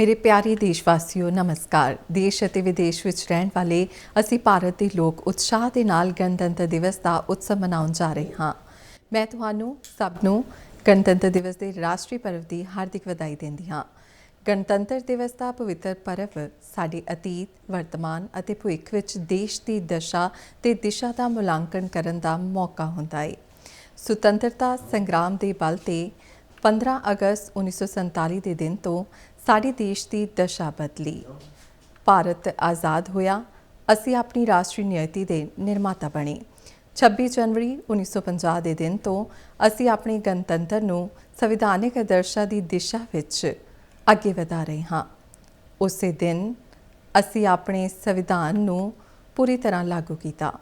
ਮੇਰੇ ਪਿਆਰੇ ਦੇਸ਼ਵਾਸੀਓ, ਨਮਸਕਾਰ। ਦੇਸ਼ ਅਤੇ ਵਿਦੇਸ਼ ਵਿੱਚ ਰਹਿਣ ਵਾਲੇ ਅਸੀਂ ਭਾਰਤ ਦੇ ਲੋਕ ਉਤਸ਼ਾਹ ਦੇ ਨਾਲ ਗਣਤੰਤਰ ਦਿਵਸ ਦਾ ਉਤਸਵ ਮਨਾਉਣ ਜਾ ਰਹੇ ਹਾਂ। ਮੈਂ ਤੁਹਾਨੂੰ ਸਭ ਨੂੰ ਗਣਤੰਤਰ ਦਿਵਸ ਦੇ ਰਾਸ਼ਟਰੀ ਪਰਵ ਦੀ ਹਾਰਦਿਕ ਵਧਾਈ ਦਿੰਦੀ ਹਾਂ। ਗਣਤੰਤਰ ਦਿਵਸ ਦਾ ਪਵਿੱਤਰ ਪਰਵ ਸਾਡੇ ਅਤੀਤ, ਵਰਤਮਾਨ ਅਤੇ ਭਵਿੱਖ ਵਿੱਚ ਦੇਸ਼ ਦੀ ਦਸ਼ਾ ਤੇ ਦਿਸ਼ਾ ਦਾ ਮੁਲਾਂਕਣ ਕਰਨ ਦਾ ਮੌਕਾ ਹੁੰਦਾ ਹੈ ਸੁਤੰਤਰਤਾ ਸੰਗਰਾਮ ਦੇ ਬਲ ਤੇ 15 ਅਗਸਤ 1947 ਦੇ ਦਿਨ ਤੋਂ ਸਾਡੇ ਦੇਸ਼ ਦੀ ਦਸ਼ਾ ਬਦਲੀ। ਭਾਰਤ ਆਜ਼ਾਦ ਹੋਇਆ, ਅਸੀਂ ਆਪਣੀ ਰਾਸ਼ਟਰੀ ਨਿਯਤੀ ਦੇ ਨਿਰਮਾਤਾ ਬਣੇ। 26 ਜਨਵਰੀ 1950 ਦੇ ਦਿਨ ਤੋਂ ਅਸੀਂ ਆਪਣੇ ਗਣਤੰਤਰ ਨੂੰ ਸੰਵਿਧਾਨਿਕ ਆਦਰਸ਼ਾਂ ਦੀ ਦਿਸ਼ਾ ਵਿੱਚ ਅੱਗੇ ਵਧਾ ਰਹੇ ਹਾਂ। ਉਸੇ ਦਿਨ ਅਸੀਂ ਆਪਣੇ ਸੰਵਿਧਾਨ ਨੂੰ ਪੂਰੀ ਤਰ੍ਹਾਂ ਲਾਗੂ ਕੀਤਾ।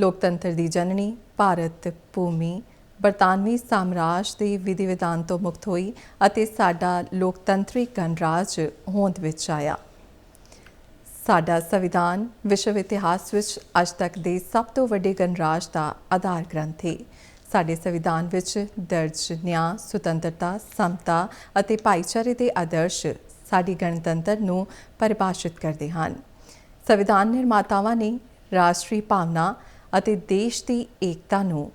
ਲੋਕਤੰਤਰ ਦੀ ਜਨਨੀ, ਭਾਰਤ, ਭੂਮੀ ਬਰਤਾਨਵੀ ਸਾਮਰਾਜ ਦੇ ਵਿਧੀ ਵਿਧਾਨ ਤੋਂ ਮੁਕਤ ਹੋਈ ਅਤੇ ਸਾਡਾ ਲੋਕਤੰਤਰੀ ਗਣਰਾਜ ਹੋਂਦ ਵਿੱਚ ਆਇਆ। ਸਾਡਾ ਸੰਵਿਧਾਨ ਵਿਸ਼ਵ ਇਤਿਹਾਸ ਵਿੱਚ ਅੱਜ ਤੱਕ ਦੇ ਸਭ ਤੋਂ ਵੱਡੇ ਗਣਰਾਜ ਦਾ ਆਧਾਰ ਗ੍ਰੰਥ ਹੈ ਸਾਡੇ ਸੰਵਿਧਾਨ ਵਿੱਚ ਦਰਜ ਨਿਆਂ, ਸੁਤੰਤਰਤਾ, ਸਮਤਾ ਅਤੇ ਭਾਈਚਾਰੇ ਦੇ ਆਦਰਸ਼ ਸਾਡੀ ਗਣਤੰਤਰ ਨੂੰ ਪਰਿਭਾਸ਼ਿਤ ਕਰਦੇ ਹਨ। ਸੰਵਿਧਾਨ ਨਿਰਮਾਤਾਵਾਂ ਨੇ ਰਾਸ਼ਟਰੀ ਭਾਵਨਾ ਅਤੇ ਦੇਸ਼ ਦੀ ਏਕਤਾ ਨੂੰ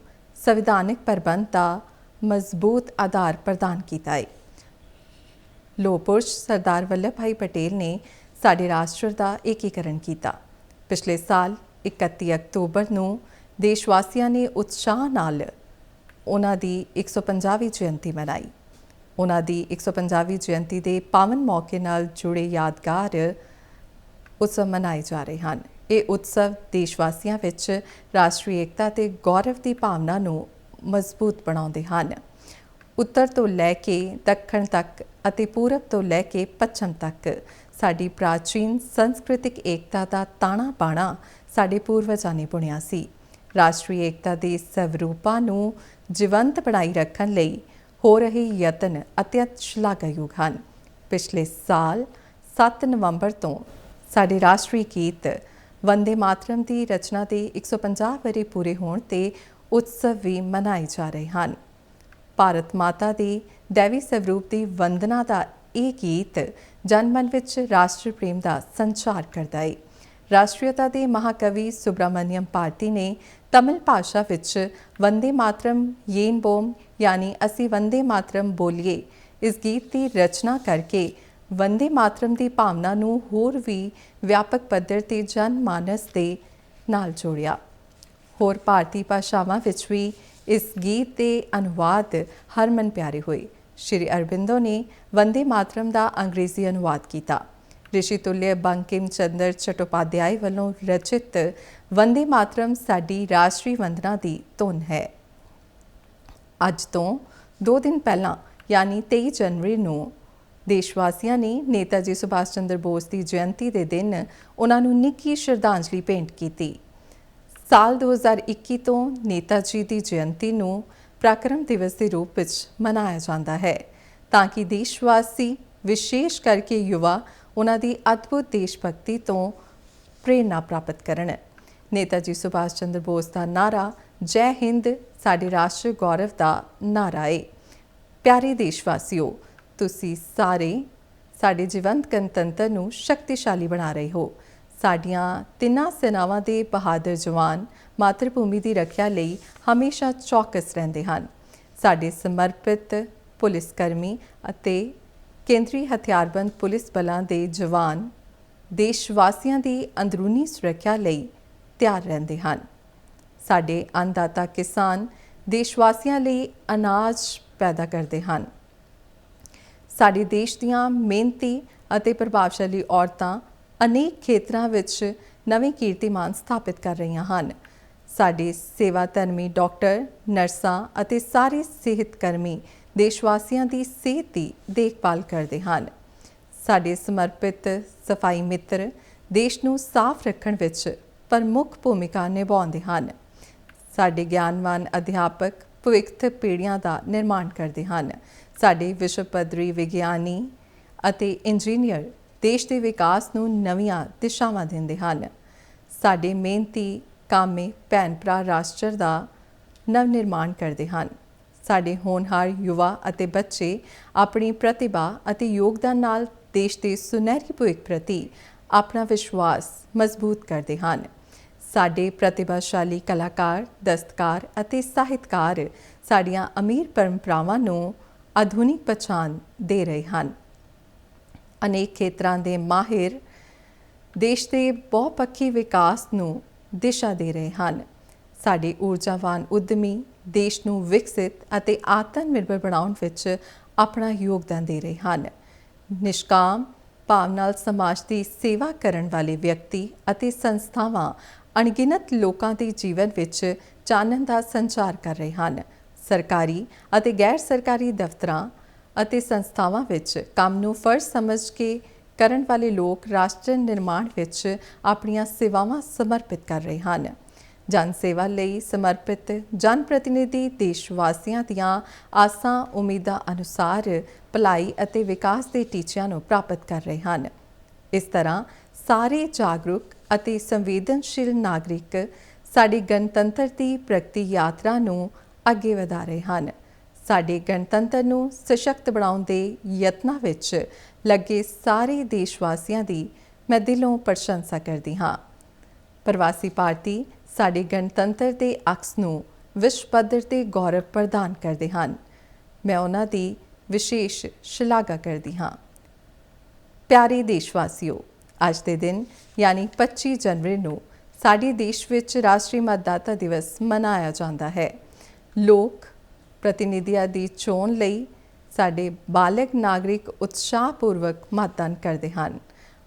ਸੰਵਿਧਾਨਕ ਪ੍ਰਬੰਧ ਦਾ ਮਜ਼ਬੂਤ ਆਧਾਰ ਪ੍ਰਦਾਨ ਕੀਤਾ ਹੈ ਲੋਪੁਰਸ਼ ਸਰਦਾਰ ਵੱਲਭ ਭਾਈ ਪਟੇਲ ਨੇ ਸਾਡੇ ਰਾਸ਼ਟਰ ਦਾ ਏਕੀਕਰਨ ਕੀਤਾ। ਪਿਛਲੇ ਸਾਲ 31 ਅਕਤੂਬਰ ਨੂੰ ਦੇਸ਼ ਵਾਸੀਆਂ ਨੇ ਉਤਸ਼ਾਹ ਨਾਲ ਉਹਨਾਂ ਦੀ 150ਵੀਂ ਜਯੰਤੀ ਮਨਾਈ। ਉਹਨਾਂ ਦੀ 150ਵੀਂ ਜਯੰਤੀ ਦੇ ਪਾਵਨ ਮੌਕੇ ਨਾਲ ਜੁੜੇ ਯਾਦਗਾਰ ਉਤਸਵ ਮਨਾਏ ਜਾ ਰਹੇ ਹਨ। ਇਹ ਉਤਸਵ ਦੇਸ਼ ਵਾਸੀਆਂ ਵਿੱਚ ਰਾਸ਼ਟਰੀ ਏਕਤਾ ਤੇ ਗੌਰਵ ਦੀ ਭਾਵਨਾ ਨੂੰ ਮਜ਼ਬੂਤ ਬਣਾਉਂਦੇ ਹਨ। ਉੱਤਰ ਤੋਂ ਲੈ ਕੇ ਦੱਖਣ ਤੱਕ ਅਤੇ ਪੂਰਬ ਤੋਂ ਲੈ ਕੇ ਪੱਛਮ ਤੱਕ ਸਾਡੀ ਪ੍ਰਾਚੀਨ ਸੰਸਕ੍ਰਿਤਿਕ ਏਕਤਾ ਦਾ ਤਾਣਾ ਬਾਣਾ ਸਾਡੇ ਪੂਰਵਜਾਂ ਨੇ ਬੁਣਿਆ ਸੀ। ਰਾਸ਼ਟਰੀ ਏਕਤਾ ਦੇ ਸਵਰੂਪਾਂ ਨੂੰ ਜੀਵੰਤ ਬਣਾਈ ਰੱਖਣ ਲਈ ਹੋ ਰਹੇ ਯਤਨ ਅਤਿਅਤ ਸ਼ਲਾਘਾਯੋਗ ਹਨ। ਪਿਛਲੇ ਸਾਲ 7 ਨਵੰਬਰ ਤੋਂ ਸਾਡੇ ਰਾਸ਼ਟਰੀ ਗੀਤ ਵੰਦੇ ਮਾਤਰਮ ਦੀ ਰਚਨਾ ਦੇ 150 ਵਰੇ ਪੂਰੇ ਹੋਣ ਤੇ ਉਤਸਵ ਵੀ ਮਨਾਏ ਜਾ ਰਹੇ ਹਨ। ਭਾਰਤ ਮਾਤਾ ਦੀ ਦੇਵੀ ਸਵਰੂਪ ਦੀ ਵੰਦਨਾ ਦਾ ਇਹ ਗੀਤ ਜਨਮਨ ਵਿੱਚ ਰਾਸ਼ਟਰ ਪ੍ਰੇਮ ਦਾ ਸੰਚਾਰ ਕਰਦਾ ਹੈ ਰਾਸ਼ਟਰੀਅਤਾ ਦੇ ਮਹਾਕਵੀ ਸੁਬ੍ਰਮਣਿਅਮ ਭਾਰਤੀ ਨੇ ਤਮਿਲ ਭਾਸ਼ਾ ਵਿੱਚ ਵੰਦੇ ਮਾਤਰਮ ਯੇਨ ਬੋਮ, ਯਾਨੀ ਅਸੀਂ ਵੰਦੇ ਮਾਤਰਮ ਬੋਲੀਏ, ਇਸ ਗੀਤ ਦੀ ਰਚਨਾ ਕਰਕੇ ਵੰਦੇ ਮਾਤਰਮ ਦੀ ਭਾਵਨਾ ਨੂੰ ਹੋਰ ਵੀ ਵਿਆਪਕ ਪੱਧਰ ਤੇ ਜਨ ਮਾਨਸ ਦੇ ਨਾਲ ਜੋੜਿਆ। ਹੋਰ ਭਾਰਤੀ ਭਾਸ਼ਾਵਾਂ ਵਿੱਚ ਵੀ ਇਸ ਗੀਤ ਦੇ ਅਨੁਵਾਦ ਹਰਮਨ ਪਿਆਰੇ ਹੋਏ। ਸ਼੍ਰੀ ਅਰਬਿੰਦੋ ਨੇ ਵੰਦੇ ਮਾਤਰਮ ਦਾ ਅੰਗਰੇਜ਼ੀ ਅਨੁਵਾਦ ਕੀਤਾ। ਰਿਸ਼ੀ ਤੁਲਿਆ ਬੰਕਿਮ ਚੰਦਰ ਚਟੋਪਾਧਿਆਏ ਵੱਲੋਂ ਰਚਿਤ ਵੰਦੇ ਮਾਤਰਮ ਸਾਡੀ ਰਾਸ਼ਟਰੀ ਵੰਦਨਾ ਦੀ ਧੁਨ ਹੈ। ਅੱਜ ਤੋਂ 2 ਦਿਨ ਪਹਿਲਾਂ, ਯਾਨੀ 23 ਜਨਵਰੀ ਨੂੰ ਦੇਸ਼ ਵਾਸੀਆਂ ਨੇ ਨੇਤਾ ਜੀ ਸੁਭਾਸ਼ ਚੰਦਰ ਬੋਸ ਦੀ ਜਯੰਤੀ ਦੇ ਦਿਨ ਉਹਨਾਂ ਨੂੰ ਨਿੱਘੀ ਸ਼ਰਧਾਂਜਲੀ ਭੇਂਟ ਕੀਤੀ। ਸਾਲ 2021 ਤੋਂ ਨੇਤਾ ਜੀ ਦੀ ਜਯੰਤੀ ਨੂੰ ਪ੍ਰਕਰਮ ਦਿਵਸ ਦੇ ਰੂਪ ਵਿੱਚ ਮਨਾਇਆ ਜਾਂਦਾ ਹੈ ਤਾਂ ਕਿ ਦੇਸ਼ ਵਾਸੀ ਵਿਸ਼ੇਸ਼ ਕਰਕੇ ਯੁਵਾ, ਉਹਨਾਂ ਦੀ ਅਦਭੁਤ ਦੇਸ਼ ਭਗਤੀ ਤੋਂ ਪ੍ਰੇਰਨਾ ਪ੍ਰਾਪਤ ਕਰਨ। ਨੇਤਾ ਜੀ ਸੁਭਾਸ਼ ਚੰਦਰ ਬੋਸ ਦਾ ਨਾਰਾ ਜੈ ਹਿੰਦ, ਸਾਡੇ ਰਾਸ਼ਟਰ ਗੌਰਵ ਦਾ ਨਾਰਾ ਹੈ ਪਿਆਰੇ ਦੇਸ਼ ਵਾਸੀਓ ਤੁਸੀਂ ਸਾਰੇ ਸਾਡੇ ਜੀਵੰਤ ਗਣਤੰਤਰ ਨੂੰ ਸ਼ਕਤੀਸ਼ਾਲੀ ਬਣਾ ਰਹੇ ਹੋ। ਸਾਡੀਆਂ ਤਿੰਨਾਂ ਸੈਨਾਵਾਂ ਦੇ ਬਹਾਦਰ ਜਵਾਨ ਮਾਤਰ ਭੂਮੀ ਦੀ ਰੱਖਿਆ ਲਈ ਹਮੇਸ਼ਾ ਚੌਕਸ ਰਹਿੰਦੇ ਹਨ। ਸਾਡੇ ਸਮਰਪਿਤ ਪੁਲਿਸ ਕਰਮੀ ਅਤੇ ਕੇਂਦਰੀ ਹਥਿਆਰਬੰਦ ਪੁਲਿਸ ਬਲਾਂ ਦੇ ਜਵਾਨ ਦੇਸ਼ ਵਾਸੀਆਂ ਦੀ ਅੰਦਰੂਨੀ ਸੁਰੱਖਿਆ ਲਈ ਤਿਆਰ ਰਹਿੰਦੇ ਹਨ। ਸਾਡੇ ਅੰਨਦਾਤਾ ਕਿਸਾਨ ਦੇਸ਼ ਵਾਸੀਆਂ ਲਈ ਅਨਾਜ ਪੈਦਾ ਕਰਦੇ ਹਨ। ਸਾਡੇ ਦੇਸ਼ ਦੀਆਂ ਮਿਹਨਤੀ ਅਤੇ ਪ੍ਰਭਾਵਸ਼ਾਲੀ ਔਰਤਾਂ ਅਨੇਕ ਖੇਤਰਾਂ ਵਿੱਚ ਨਵੇਂ ਕੀਰਤੀਮਾਨ ਸਥਾਪਿਤ ਕਰ ਰਹੀਆਂ ਹਨ। ਸਾਡੇ ਸੇਵਾ ਧਰਮੀ ਡਾਕਟਰ, ਨਰਸਾਂ ਅਤੇ ਸਾਰੇ ਸਿਹਤ ਕਰਮੀ ਦੇਸ਼ ਵਾਸੀਆਂ ਦੀ ਸਿਹਤ ਦੀ ਦੇਖਭਾਲ ਕਰਦੇ ਹਨ। ਸਾਡੇ ਸਮਰਪਿਤ ਸਫ਼ਾਈ ਮਿੱਤਰ ਦੇਸ਼ ਨੂੰ ਸਾਫ਼ ਰੱਖਣ ਵਿੱਚ ਪ੍ਰਮੁੱਖ ਭੂਮਿਕਾ ਨਿਭਾਉਂਦੇ ਹਨ। ਸਾਡੇ ਗਿਆਨਵਾਨ ਅਧਿਆਪਕ ਭਵਿੱਖ ਪੀੜ੍ਹੀਆਂ ਦਾ ਨਿਰਮਾਣ ਕਰਦੇ ਹਨ। ਸਾਡੇ ਵਿਸ਼ਵ ਪੱਧਰੀ ਵਿਗਿਆਨੀ ਅਤੇ ਇੰਜੀਨੀਅਰ ਦੇਸ਼ ਦੇ ਵਿਕਾਸ ਨੂੰ ਨਵੀਆਂ ਦਿਸ਼ਾਵਾਂ ਦਿੰਦੇ ਹਨ। ਸਾਡੇ ਮਿਹਨਤੀ ਕਾਮੇ ਭੈਣ ਭਰਾ ਰਾਸ਼ਟਰ ਦਾ ਨਵ ਨਿਰਮਾਣ ਕਰਦੇ ਹਨ। ਸਾਡੇ ਹੋਣਹਾਰ ਯੁਵਾ ਅਤੇ ਬੱਚੇ ਆਪਣੀ ਪ੍ਰਤਿਭਾ ਅਤੇ ਯੋਗਦਾਨ ਨਾਲ ਦੇਸ਼ ਦੇ ਸੁਨਹਿਰੀ ਭਵਿੱਖ ਪ੍ਰਤੀ ਆਪਣਾ ਵਿਸ਼ਵਾਸ ਮਜ਼ਬੂਤ ਕਰਦੇ ਹਨ। ਸਾਡੇ ਪ੍ਰਤਿਭਾਸ਼ਾਲੀ ਕਲਾਕਾਰ, ਦਸਤਕਾਰ ਅਤੇ ਸਾਹਿਤਕਾਰ ਸਾਡੀਆਂ ਅਮੀਰ ਪਰੰਪਰਾਵਾਂ ਨੂੰ ਆਧੁਨਿਕ ਪਛਾਣ ਦੇ ਰਹੇ ਹਨ। ਅਨੇਕ ਖੇਤਰਾਂ ਦੇ ਮਾਹਿਰ ਦੇਸ਼ ਦੇ ਬਹੁਪੱਖੀ ਵਿਕਾਸ ਨੂੰ ਦਿਸ਼ਾ ਦੇ ਰਹੇ ਹਨ। ਸਾਡੇ ਊਰਜਾਵਾਨ ਉਦਮੀ ਦੇਸ਼ ਨੂੰ ਵਿਕਸਿਤ ਅਤੇ ਆਤਮ ਨਿਰਭਰ ਬਣਾਉਣ ਵਿੱਚ ਆਪਣਾ ਯੋਗਦਾਨ ਦੇ ਰਹੇ ਹਨ। ਨਿਸ਼ਕਾਮ ਭਾਵ ਨਾਲ ਸਮਾਜ ਦੀ ਸੇਵਾ ਕਰਨ ਵਾਲੇ ਵਿਅਕਤੀ ਅਤੇ ਸੰਸਥਾਵਾਂ ਅਣਗਿਣਤ ਲੋਕਾਂ ਦੇ ਜੀਵਨ ਵਿੱਚ ਚਾਨਣ ਦਾ ਸੰਚਾਰ ਕਰ ਰਹੇ ਹਨ। ਸਰਕਾਰੀ ਅਤੇ ਗੈਰ ਸਰਕਾਰੀ ਦਫ਼ਤਰਾਂ ਅਤੇ ਸੰਸਥਾਵਾਂ ਵਿੱਚ ਕੰਮ ਨੂੰ ਫਰਜ਼ ਸਮਝ ਕੇ ਕਰਨ ਵਾਲੇ ਲੋਕ ਰਾਸ਼ਟਰ ਨਿਰਮਾਣ ਵਿੱਚ ਆਪਣੀਆਂ ਸੇਵਾਵਾਂ ਸਮਰਪਿਤ ਕਰ ਰਹੇ ਹਨ। ਜਨ ਸੇਵਾ ਲਈ ਸਮਰਪਿਤ ਜਨ ਪ੍ਰਤੀਨਿਧੀ ਦੇਸ਼ ਵਾਸੀਆਂ ਦੀਆਂ ਆਸਾਂ ਉਮੀਦਾਂ ਅਨੁਸਾਰ ਭਲਾਈ ਅਤੇ ਵਿਕਾਸ ਦੇ ਟੀਚਿਆਂ ਨੂੰ ਪ੍ਰਾਪਤ ਕਰ ਰਹੇ ਹਨ। ਇਸ ਤਰ੍ਹਾਂ ਸਾਰੇ ਜਾਗਰੂਕ ਅਤੇ ਸੰਵੇਦਨਸ਼ੀਲ ਨਾਗਰਿਕ ਸਾਡੀ ਗਣਤੰਤਰ ਦੀ ਪ੍ਰਗਤੀ ਯਾਤਰਾ ਨੂੰ ਅੱਗੇ ਵਧਾ ਰਹੇ ਹਨ। ਸਾਡੇ ਗਣਤੰਤਰ ਨੂੰ ਸਸ਼ਕਤ ਬਣਾਉਣ ਦੇ ਯਤਨਾਂ ਵਿੱਚ ਲੱਗੇ ਸਾਰੇ ਦੇਸ਼ ਵਾਸੀਆਂ ਦੀ ਮੈਂ ਦਿਲੋਂ ਪ੍ਰਸ਼ੰਸਾ ਕਰਦੀ ਹਾਂ। ਪ੍ਰਵਾਸੀ ਭਾਰਤੀ ਸਾਡੇ ਗਣਤੰਤਰ ਦੇ ਅਕਸ ਨੂੰ ਵਿਸ਼ਵ ਪੱਧਰ ਤੇ ਗੌਰਵ ਪ੍ਰਦਾਨ ਕਰਦੇ ਹਨ। ਮੈਂ ਉਹਨਾਂ ਦੀ ਵਿਸ਼ੇਸ਼ ਸ਼ਲਾਘਾ ਕਰਦੀ ਹਾਂ। ਪਿਆਰੇ ਦੇਸ਼ਵਾਸੀਓ, ਅੱਜ ਦੇ ਦਿਨ ਯਾਨੀ 25 ਜਨਵਰੀ ਨੂੰ ਸਾਡੇ ਦੇਸ਼ ਵਿੱਚ ਰਾਸ਼ਟਰੀ ਮਤਦਾਤਾ ਦਿਵਸ ਮਨਾਇਆ ਜਾਂਦਾ ਹੈ। ਲੋਕ ਪ੍ਰਤੀਨਿਧੀਆਂ ਦੀ ਚੋਣ ਲਈ ਸਾਡੇ ਬਾਲਗ ਨਾਗਰਿਕ ਉਤਸ਼ਾਹਪੂਰਵਕ ਮਤਦਾਨ ਕਰਦੇ ਹਨ।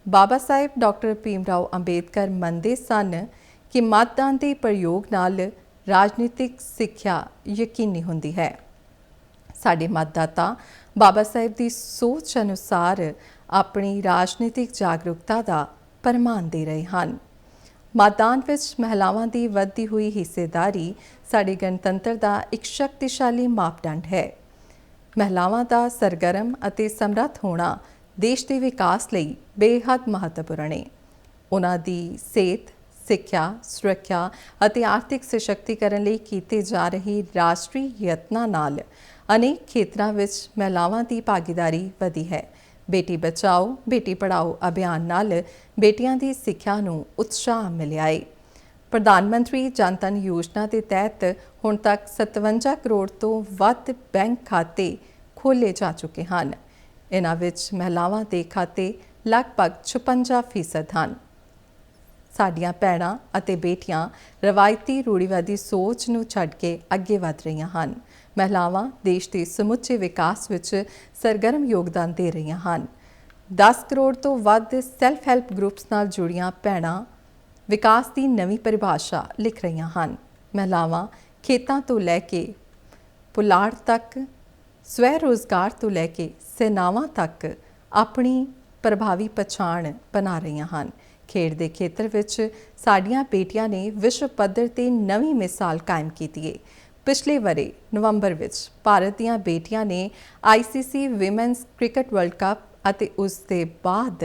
ਬਾਬਾ ਸਾਹਿਬ ਡਾਕਟਰ ਭੀਮ ਰਾਓ ਅੰਬੇਦਕਰ ਮੰਨਦੇ ਸਨ ਕਿ ਮਤਦਾਨ ਦੇ ਪ੍ਰਯੋਗ ਨਾਲ ਰਾਜਨੀਤਿਕ ਸਿੱਖਿਆ ਯਕੀਨੀ ਹੁੰਦੀ ਹੈ। ਸਾਡੇ ਮਤਦਾਤਾ ਬਾਬਾ ਸਾਹਿਬ ਦੀ ਸੋਚ ਅਨੁਸਾਰ ਆਪਣੀ ਰਾਜਨੀਤਿਕ ਜਾਗਰੂਕਤਾ ਦਾ ਪ੍ਰਮਾਣ ਦੇ ਰਹੇ ਹਨ। ਮਾਦਾਨ ਵਿੱਚ ਮਹਿਲਾਵਾਂ ਦੀ ਵੱਧਦੀ ਹੋਈ ਹਿੱਸੇਦਾਰੀ ਸਾਡੇ ਗਣਤੰਤਰ ਦਾ ਇੱਕ ਸ਼ਕਤੀਸ਼ਾਲੀ ਮਾਪਦੰਡ ਹੈ। ਮਹਿਲਾਵਾਂ ਦਾ ਸਰਗਰਮ ਅਤੇ ਸਮਰੱਥ ਹੋਣਾ ਦੇਸ਼ ਦੇ ਵਿਕਾਸ ਲਈ ਬੇਹੱਦ ਮਹੱਤਵਪੂਰਨ ਹੈ। ਉਹਨਾਂ ਦੀ ਸਿਹਤ, ਸਿੱਖਿਆ, ਸੁਰੱਖਿਆ ਅਤੇ ਆਰਥਿਕ ਸਸ਼ਕਤੀਕਰਨ ਲਈ ਕੀਤੇ ਜਾ ਰਹੇ ਰਾਸ਼ਟਰੀ ਯਤਨਾਂ ਨਾਲ ਅਨੇਕ ਖੇਤਰਾਂ ਵਿੱਚ ਮਹਿਲਾਵਾਂ ਦੀ ਭਾਗੀਦਾਰੀ ਵਧੀ ਹੈ। ਬੇਟੀ ਬਚਾਓ, ਬੇਟੀ ਪੜਾਓ ਅਭਿਆਨ ਨਾਲ ਬੇਟੀਆਂ ਦੀ ਸਿੱਖਿਆ ਨੂੰ ਉਤਸ਼ਾਹ ਮਿਲਿਆ ਹੈ ਪ੍ਰਧਾਨ ਮੰਤਰੀ ਜਨਧਨ ਯੋਜਨਾ ਦੇ ਤਹਿਤ ਹੁਣ ਤੱਕ 57 ਕਰੋੜ ਤੋਂ ਵੱਧ ਬੈਂਕ ਖਾਤੇ ਖੋਲੇ ਜਾ ਚੁੱਕੇ ਹਨ। ਇਹਨਾਂ ਵਿੱਚ ਮਹਿਲਾਵਾਂ ਦੇ ਖਾਤੇ ਲਗਭਗ 56% ਹਨ। ਸਾਡੀਆਂ ਭੈਣਾਂ ਅਤੇ ਬੇਟੀਆਂ ਰਵਾਇਤੀ ਰੂੜੀਵਾਦੀ ਸੋਚ ਨੂੰ ਛੱਡ ਕੇ ਅੱਗੇ ਵਧ ਰਹੀਆਂ ਹਨ। ਮਹਿਲਾਵਾਂ ਦੇਸ਼ ਦੇ ਸਮੁੱਚੇ ਵਿਕਾਸ ਵਿੱਚ ਸਰਗਰਮ ਯੋਗਦਾਨ ਦੇ ਰਹੀਆਂ ਹਨ। 10 ਕਰੋੜ ਤੋਂ ਵੱਧ ਸੈਲਫ ਹੈਲਪ ਗਰੁੱਪਸ ਨਾਲ ਜੁੜੀਆਂ ਭੈਣਾਂ ਵਿਕਾਸ ਦੀ ਨਵੀਂ ਪਰਿਭਾਸ਼ਾ ਲਿਖ ਰਹੀਆਂ ਹਨ। ਮਹਿਲਾਵਾਂ ਖੇਤਾਂ ਤੋਂ ਲੈ ਕੇ ਪੁਲਾੜ ਤੱਕ ਸਵੈ ਰੋਜ਼ਗਾਰ ਤੋਂ ਲੈ ਕੇ ਸੇਨਾਵਾਂ ਤੱਕ ਆਪਣੀ ਪ੍ਰਭਾਵੀ ਪਛਾਣ ਬਣਾ ਰਹੀਆਂ ਹਨ। ਖੇਡ ਦੇ ਖੇਤਰ ਵਿੱਚ ਸਾਡੀਆਂ ਬੇਟੀਆਂ ਨੇ ਵਿਸ਼ਵ ਪੱਧਰ ਤੇ ਨਵੀਂ ਮਿਸਾਲ ਕਾਇਮ ਕੀਤੀ ਹੈ ਪਿਛਲੇ ਵਰੇ ਨਵੰਬਰ ਵਿੱਚ ਭਾਰਤ ਦੀਆਂ ਬੇਟੀਆਂ ਨੇ ICC women's cricket World Cup ਅਤੇ ਉਸ ਦੇ ਬਾਅਦ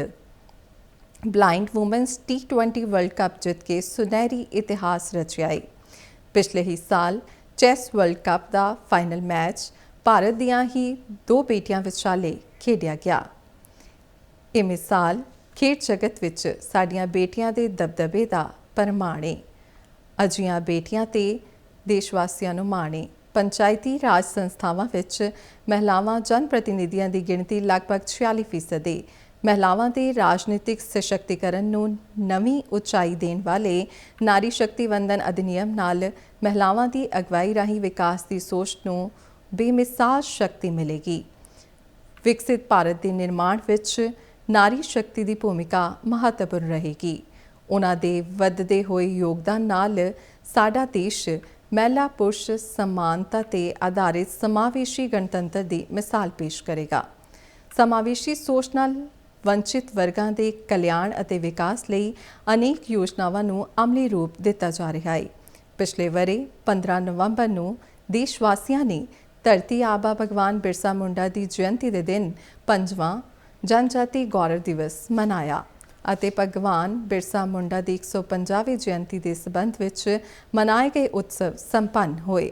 ਬਲਾਈਂਡ ਔਮਨਸ ਟੀ20 ਵਰਲਡ ਕੱਪ ਜਿੱਤ ਕੇ ਸੁਨਹਿਰੀ ਇਤਿਹਾਸ ਰਚਿਆ ਹੈ ਪਿਛਲੇ ਹੀ ਸਾਲ ਚੈਸ ਵਰਲਡ ਕੱਪ ਦਾ ਫਾਈਨਲ ਮੈਚ ਭਾਰਤ ਦੀਆਂ ਹੀ ਦੋ ਬੇਟੀਆਂ ਵਿਚਾਲੇ ਖੇਡਿਆ ਗਿਆ। ਇਹ ਮਿਸਾਲ ਖੇਡ ਜਗਤ ਵਿੱਚ ਸਾਡੀਆਂ ਬੇਟੀਆਂ ਦੇ ਦਬਦਬੇ ਦਾ ਪ੍ਰਮਾਣ। ਹੈ ਅਜਿਹੀਆਂ ਬੇਟੀਆਂ ਤੇ ਦੇਸ਼ ਵਾਸੀਆਂ ਨੂੰ ਮਾਣੇ। ਪੰਚਾਇਤੀ ਰਾਜ ਸੰਸਥਾਵਾਂ ਵਿੱਚ ਮਹਿਲਾਵਾਂ ਜਨ ਪ੍ਰਤੀਨਿਧੀਆਂ ਦੀ ਗਿਣਤੀ ਲਗਭਗ 46% ਹੈ ਮਹਿਲਾਵਾਂ ਦੇ ਰਾਜਨੀਤਿਕ ਸਸ਼ਕਤੀਕਰਨ ਨੂੰ ਨਵੀਂ ਉਚਾਈ ਦੇਣ ਵਾਲੇ ਨਾਰੀ ਸ਼ਕਤੀ ਵੰਦਨ ਅਧਿਨਿਯਮ ਨਾਲ ਮਹਿਲਾਵਾਂ ਦੀ ਅਗਵਾਈ ਰਾਹੀਂ ਵਿਕਾਸ ਦੀ ਸੋਚ ਨੂੰ ਬੇਮਿਸਾਲ ਸ਼ਕਤੀ ਮਿਲੇਗੀ। ਵਿਕਸਿਤ ਭਾਰਤ ਦੇ ਨਿਰਮਾਣ ਵਿੱਚ ਨਾਰੀ ਸ਼ਕਤੀ ਦੀ ਭੂਮਿਕਾ ਮਹੱਤਵਪੂਰਨ ਰਹੇਗੀ। ਉਹਨਾਂ ਦੇ ਵੱਧਦੇ ਹੋਏ ਯੋਗਦਾਨ ਨਾਲ ਸਾਡਾ ਦੇਸ਼ ਮਹਿਲਾ ਪੁਰਸ਼ ਸਮਾਨਤਾ ਤੇ ਆਧਾਰਿਤ ਸਮਾਵੇਸ਼ੀ ਗਣਤੰਤਰ ਦੀ ਮਿਸਾਲ ਪੇਸ਼ ਕਰੇਗਾ। ਸਮਾਵੇਸ਼ੀ ਸੋਚ ਨਾਲ ਵੰਚਿਤ ਵਰਗਾਂ ਦੇ ਕਲਿਆਣ ਅਤੇ ਵਿਕਾਸ ਲਈ ਅਨੇਕ ਯੋਜਨਾਵਾਂ ਨੂੰ ਅਮਲੀ ਰੂਪ ਦਿੱਤਾ ਜਾ ਰਿਹਾ ਹੈ ਪਿਛਲੇ ਵਰੇ 15 ਨਵੰਬਰ ਨੂੰ ਦੇਸ਼ ਵਾਸੀਆਂ ਨੇ ਧਰਤੀ ਆਬਾ ਭਗਵਾਨ ਬਿਰਸਾ ਮੁੰਡਾ ਦੀ ਜਯੰਤੀ ਦੇ ਦਿਨ ਪੰਜਵਾਂ ਜਨਜਾਤੀ ਗੌਰਵ ਦਿਵਸ ਮਨਾਇਆ। ਅਤੇ ਭਗਵਾਨ ਬਿਰਸਾ ਮੁੰਡਾ ਦੀ 150ਵੀਂ ਜਯੰਤੀ ਦੇ ਸਬੰਧ ਵਿੱਚ ਮਨਾਏ ਗਏ ਉਤਸਵ ਸੰਪੰਨ ਹੋਏ।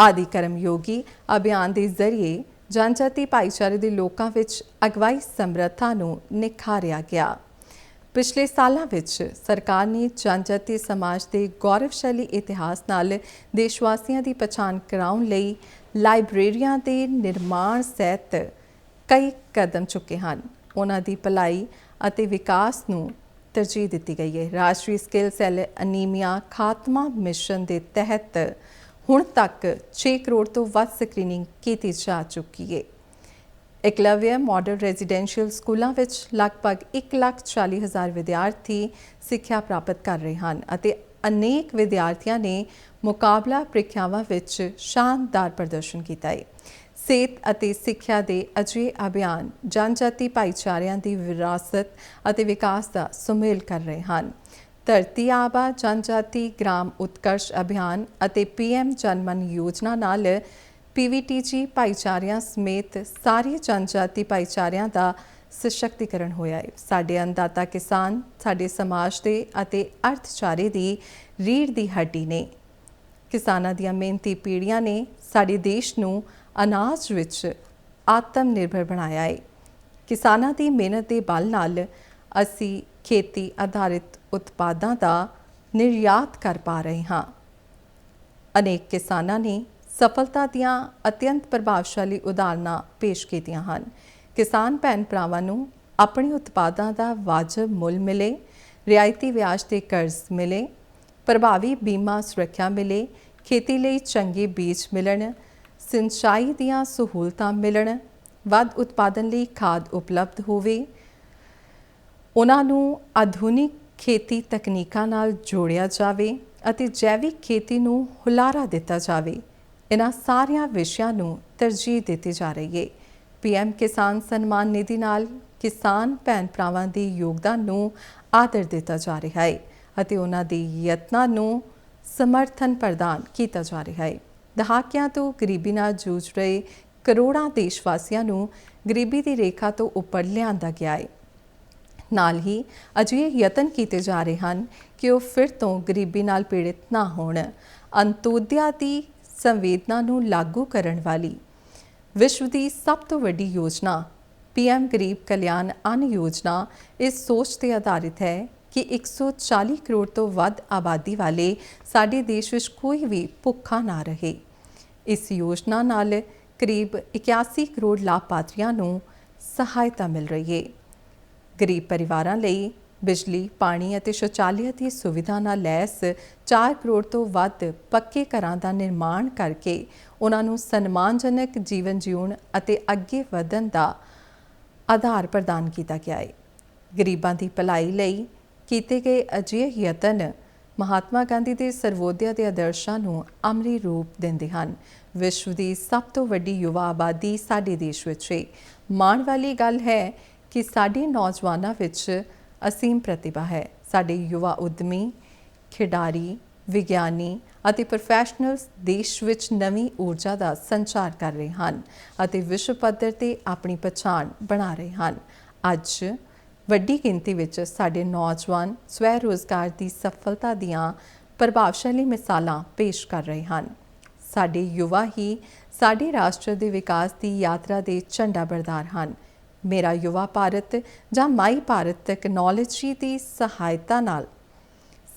ਆਦਿ ਕਰਮ ਯੋਗੀ ਅਭਿਆਨ ਦੇ ਜ਼ਰੀਏ ਜਨਜਾਤੀ ਭਾਈਚਾਰੇ ਦੇ ਲੋਕਾਂ ਵਿੱਚ ਅਗਵਾਈ ਸਮਰੱਥਾ ਨੂੰ ਨਿਖਾਰਿਆ ਗਿਆ। ਪਿਛਲੇ ਸਾਲਾਂ ਵਿੱਚ ਸਰਕਾਰ ਨੇ ਜਨਜਾਤੀ ਸਮਾਜ ਦੇ ਗੌਰਵਸ਼ਾਲੀ ਇਤਿਹਾਸ ਨਾਲ ਦੇਸ਼ ਵਾਸੀਆਂ ਦੀ ਪਛਾਣ ਕਰਾਉਣ ਲਈ ਲਾਇਬ੍ਰੇਰੀਆਂ ਦੇ ਨਿਰਮਾਣ ਸਹਿਤ ਕਈ ਕਦਮ ਚੁੱਕੇ ਹਨ। ਉਹਨਾਂ ਦੀ ਭਲਾਈ ਅਤੇ ਵਿਕਾਸ ਨੂੰ ਤਰਜੀਹ ਦਿੱਤੀ ਗਈ ਹੈ। ਰਾਸ਼ਟਰੀ ਸਕਿੱਲ ਸੈੱਲ ਅਨੀਮੀਆ ਖਾਤਮਾ ਮਿਸ਼ਨ ਦੇ ਤਹਿਤ ਹੁਣ ਤੱਕ 6 ਕਰੋੜ ਤੋਂ ਵੱਧ ਸਕਰੀਨਿੰਗ ਕੀਤੀ ਜਾ ਚੁੱਕੀ ਹੈ। ਇਕਲਵਯ ਮਾਡਲ ਰੈਜ਼ੀਡੈਂਸ਼ੀਅਲ ਸਕੂਲਾਂ ਵਿੱਚ ਲਗਭਗ 1,40,000 ਵਿਦਿਆਰਥੀ ਸਿੱਖਿਆ ਪ੍ਰਾਪਤ ਕਰ ਰਹੇ ਹਨ ਅਤੇ ਅਨੇਕ ਵਿਦਿਆਰਥੀਆਂ ਨੇ ਮੁਕਾਬਲਾ ਪ੍ਰੀਖਿਆਵਾਂ ਵਿੱਚ ਸ਼ਾਨਦਾਰ ਪ੍ਰਦਰਸ਼ਨ ਕੀਤਾ ਹੈ। ਸਿਹਤ ਅਤੇ ਸਿੱਖਿਆ ਦੇ ਅਜਿਹੇ ਅਭਿਆਨ ਜਨਜਾਤੀ ਭਾਈਚਾਰਿਆਂ ਦੀ ਵਿਰਾਸਤ ਅਤੇ ਵਿਕਾਸ ਦਾ ਸੁਮੇਲ ਕਰ ਰਹੇ ਹਨ। ਧਰਤੀ ਆਬਾ ਜਨਜਾਤੀ ਗ੍ਰਾਮ ਉਤਕਰਸ਼ ਅਭਿਆਨ ਅਤੇ ਪੀਐਮ ਜਨਮਨ ਯੋਜਨਾ ਨਾਲ ਪੀਵੀਟੀਜੀ ਭਾਈਚਾਰਿਆਂ ਸਮੇਤ ਸਾਰੇ ਜਨਜਾਤੀ ਭਾਈਚਾਰਿਆਂ ਦਾ ਸਸ਼ਕਤੀਕਰਨ ਹੋਇਆ ਹੈ। ਸਾਡੇ ਅੰਦਾਤਾ ਕਿਸਾਨ, ਸਾਡੇ ਸਮਾਜ ਦੇ ਅਤੇ ਅਰਥਚਾਰੇ ਦੀ ਰੀੜ ਦੀ ਹੱਡੀ ਨੇ। ਕਿਸਾਨਾਂ ਦੀਆਂ ਮਿਹਨਤੀ ਪੀੜ੍ਹੀਆਂ ਨੇ ਸਾਡੇ ਦੇਸ਼ ਨੂੰ ਅਨਾਜ ਵਿੱਚ ਆਤਮ ਨਿਰਭਰ ਬਣਾਇਆ ਹੈ ਕਿਸਾਨਾਂ ਦੀ ਮਿਹਨਤ ਦੇ ਬਲ ਨਾਲ ਅਸੀਂ ਖੇਤੀ ਆਧਾਰਿਤ ਉਤਪਾਦਾਂ ਦਾ ਨਿਰਯਾਤ ਕਰ ਪਾ ਰਹੇ ਹਾਂ। ਅਨੇਕ ਕਿਸਾਨਾਂ ਨੇ ਸਫਲਤਾ ਦੀਆਂ ਅਤਿਅੰਤ ਪ੍ਰਭਾਵਸ਼ਾਲੀ ਉਦਾਹਰਨਾਂ ਪੇਸ਼ ਕੀਤੀਆਂ ਹਨ। ਕਿਸਾਨ ਭੈਣ ਭਰਾਵਾਂ ਨੂੰ ਆਪਣੇ ਉਤਪਾਦਾਂ ਦਾ ਵਾਜਬ ਮੁੱਲ ਮਿਲੇ, ਰਿਆਇਤੀ ਵਿਆਜ ਤੇ ਕਰਜ਼ ਮਿਲੇ, ਪ੍ਰਭਾਵੀ ਬੀਮਾ ਸੁਰੱਖਿਆ ਮਿਲੇ, ਖੇਤੀ ਲਈ ਚੰਗੇ ਬੀਜ ਮਿਲਣ ਸਿੰਚਾਈ ਦੀਆਂ ਸਹੂਲਤਾਂ ਮਿਲਣ, ਵੱਧ ਉਤਪਾਦਨ ਲਈ ਖਾਦ ਉਪਲਬਧ ਹੋਵੇ, ਉਹਨਾਂ ਨੂੰ ਆਧੁਨਿਕ ਖੇਤੀ ਤਕਨੀਕਾਂ ਨਾਲ ਜੋੜਿਆ ਜਾਵੇ ਅਤੇ ਜੈਵਿਕ ਖੇਤੀ ਨੂੰ ਹੁਲਾਰਾ ਦਿੱਤਾ ਜਾਵੇ। ਇਹਨਾਂ ਸਾਰੀਆਂ ਵਿਸ਼ਿਆਂ ਨੂੰ ਤਰਜੀਹ ਦਿੱਤੀ ਜਾ ਰਹੀ ਹੈ ਪੀਐਮ ਕਿਸਾਨ ਸਨਮਾਨ ਨਿਧੀ ਨਾਲ ਕਿਸਾਨ ਭੈਣ ਭਰਾਵਾਂ ਦੇ ਯੋਗਦਾਨ ਨੂੰ ਆਦਰ ਦਿੱਤਾ ਜਾ ਰਿਹਾ ਹੈ ਅਤੇ ਉਹਨਾਂ ਦੇ ਯਤਨਾਂ ਨੂੰ ਸਮਰਥਨ ਪ੍ਰਦਾਨ ਕੀਤਾ ਜਾ ਰਿਹਾ ਹੈ ਦਹਾਕਿਆਂ ਤੋਂ ਗਰੀਬੀ ਨਾਲ ਜੂਝ ਰਹੇ ਕਰੋੜਾਂ ਦੇਸ਼ ਵਾਸੀਆਂ ਨੂੰ ਗਰੀਬੀ ਦੀ ਰੇਖਾ ਤੋਂ ਉੱਪਰ ਲਿਆਂਦਾ ਗਿਆ ਹੈ ਨਾਲ ਹੀ ਅਜਿਹੇ ਯਤਨ ਕੀਤੇ ਜਾ ਰਹੇ ਹਨ ਕਿ ਉਹ ਫਿਰ ਤੋਂ ਗਰੀਬੀ ਨਾਲ ਪੀੜਿਤ ਨਾ ਹੋਣ, ਅੰਤੋਦਿਆ ਦੀ ਸੰਵੇਦਨਾ ਨੂੰ ਲਾਗੂ ਕਰਨ ਵਾਲੀ ਵਿਸ਼ਵ ਦੀ ਸਭ ਤੋਂ ਵੱਡੀ ਯੋਜਨਾ, ਪੀਐਮ ਗਰੀਬ ਕਲਿਆਣ ਅੰਨ ਯੋਜਨਾ, ਇਸ ਸੋਚ ਤੇ ਆਧਾਰਿਤ ਹੈ ਕਿ 140 ਕਰੋੜ ਤੋਂ ਵੱਧ ਆਬਾਦੀ ਵਾਲੇ ਸਾਡੇ ਦੇਸ਼ ਵਿੱਚ ਕੋਈ ਵੀ ਭੁੱਖਾ ਨਾ ਰਹੇ। ਇਸ ਯੋਜਨਾ ਨਾਲ ਕਰੀਬ 81 ਕਰੋੜ ਲਾਭਪਾਤਰੀਆਂ ਨੂੰ ਸਹਾਇਤਾ ਮਿਲ ਰਹੀ ਹੈ ਗਰੀਬ ਪਰਿਵਾਰਾਂ ਲਈ ਬਿਜਲੀ, ਪਾਣੀ ਅਤੇ ਸ਼ੌਚਾਲਿਆ ਦੀ ਸੁਵਿਧਾ ਨਾਲ ਲੈਸ 4 ਕਰੋੜ ਤੋਂ ਵੱਧ ਪੱਕੇ ਘਰਾਂ ਦਾ ਨਿਰਮਾਣ ਕਰਕੇ ਉਹਨਾਂ ਨੂੰ ਸਨਮਾਨਜਨਕ ਜੀਵਨ ਜਿਉਣ ਅਤੇ ਅੱਗੇ ਵਧਣ ਦਾ ਆਧਾਰ ਪ੍ਰਦਾਨ ਕੀਤਾ ਗਿਆ ਹੈ ਗਰੀਬਾਂ ਦੀ ਭਲਾਈ ਲਈ ਕੀਤੇ ਗਏ ਅਜਿਹੇ ਯਤਨ ਮਹਾਤਮਾ ਗਾਂਧੀ ਦੇ ਸਰਵੋਦਿਆ ਦੇ ਆਦਰਸ਼ਾਂ ਨੂੰ ਅਮਲੀ ਰੂਪ ਦਿੰਦੇ ਹਨ। ਵਿਸ਼ਵ ਦੀ ਸਭ ਤੋਂ ਵੱਡੀ ਯੁਵਾ ਆਬਾਦੀ ਸਾਡੇ ਦੇਸ਼ ਵਿੱਚ ਹੈ ਮਾਣ ਵਾਲੀ ਗੱਲ ਹੈ ਕਿ ਸਾਡੇ ਨੌਜਵਾਨਾਂ ਵਿੱਚ ਅਸੀਮ ਪ੍ਰਤਿਭਾ ਹੈ। ਸਾਡੇ ਯੁਵਾ ਉਦਮੀ, ਖਿਡਾਰੀ, ਵਿਗਿਆਨੀ ਅਤੇ ਪ੍ਰੋਫੈਸ਼ਨਲਸ ਦੇਸ਼ ਵਿੱਚ ਨਵੀਂ ਊਰਜਾ ਦਾ ਸੰਚਾਰ ਕਰ ਰਹੇ ਹਨ ਅਤੇ ਵਿਸ਼ਵ ਪੱਧਰ ਤੇ ਆਪਣੀ ਪਛਾਣ ਬਣਾ ਰਹੇ ਹਨ। ਅੱਜ ਵੱਡੀ ਗਿਣਤੀ ਵਿੱਚ ਸਾਡੇ ਨੌਜਵਾਨ ਸਵੈ ਰੋਜ਼ਗਾਰ ਦੀ ਸਫਲਤਾ ਦੀਆਂ ਪ੍ਰਭਾਵਸ਼ਾਲੀ ਮਿਸਾਲਾਂ ਪੇਸ਼ ਕਰ ਰਹੇ ਹਨ। ਸਾਡੇ ਯੁਵਾ ਹੀ ਸਾਡੇ ਰਾਸ਼ਟਰ ਦੇ ਵਿਕਾਸ ਦੀ ਯਾਤਰਾ ਦੇ ਝੰਡਾ ਬਰਦਾਰ ਹਨ। ਮੇਰਾ ਯੁਵਾ ਭਾਰਤ ਜਾਂ ਮਾਈ ਭਾਰਤ ਟੈਕਨੋਲੋਜੀ ਦੀ ਸਹਾਇਤਾ ਨਾਲ